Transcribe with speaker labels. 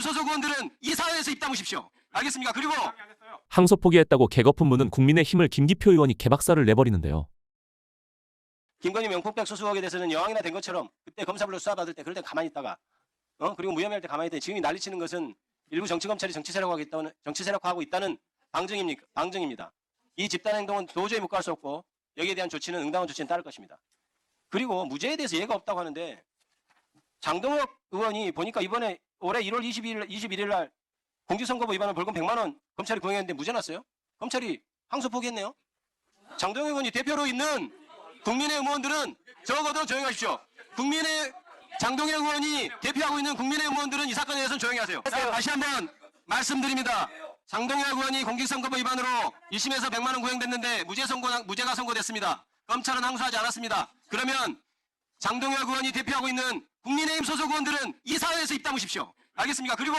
Speaker 1: 국민의힘 소속 의원들은 이 사회에서 입 다무십시오. 알겠습니까? 그리고
Speaker 2: 항소 포기했다고 개거품 무는 국민의힘을 김기표 의원이 개박살을 내버리는데요.
Speaker 1: 김건희 명품백 의혹에 대해서는 여왕이나 된 것처럼 그때 검사별로 수사받을 때 그럴 때 가만히 있다가 어 그리고 무혐의 할 때 가만히 있다 지금 난리치는 것은 일부 정치 검찰이 정치 세력화하고 있다는 정치 세력화하고 있다는 방증입니까? 방증입니다. 이 집단 행동은 도저히 묵과할 수 없고 여기에 대한 조치는 응당한 조치는 따를 것입니다. 그리고 무죄에 대해서 예가 없다고 하는데 장동혁 의원이 보니까 이번에 올해 1월 22일 21일 날 공직선거법 위반으로 벌금 100만 원 검찰이 구형했는데 무죄 났어요? 검찰이 항소 포기했네요. 장동혁 의원이 대표로 있는 국민의 의원들은 적어도 조용하십시오. 국민의 장동혁 의원이 대표하고 있는 국민의 의원들은 이 사건에 대해서는 조용히 하세요. 자, 다시 한번 말씀드립니다. 장동혁 의원이 공직선거법 위반으로 1심에서 100만 원 구형됐는데 무죄 선고 무죄가 선고됐습니다. 검찰은 항소하지 않았습니다. 그러면 장동혁 의원이 대표하고 있는 국민의힘 소속 의원들은 이 사회에서 입 다무십시오. 알겠습니까? 그리고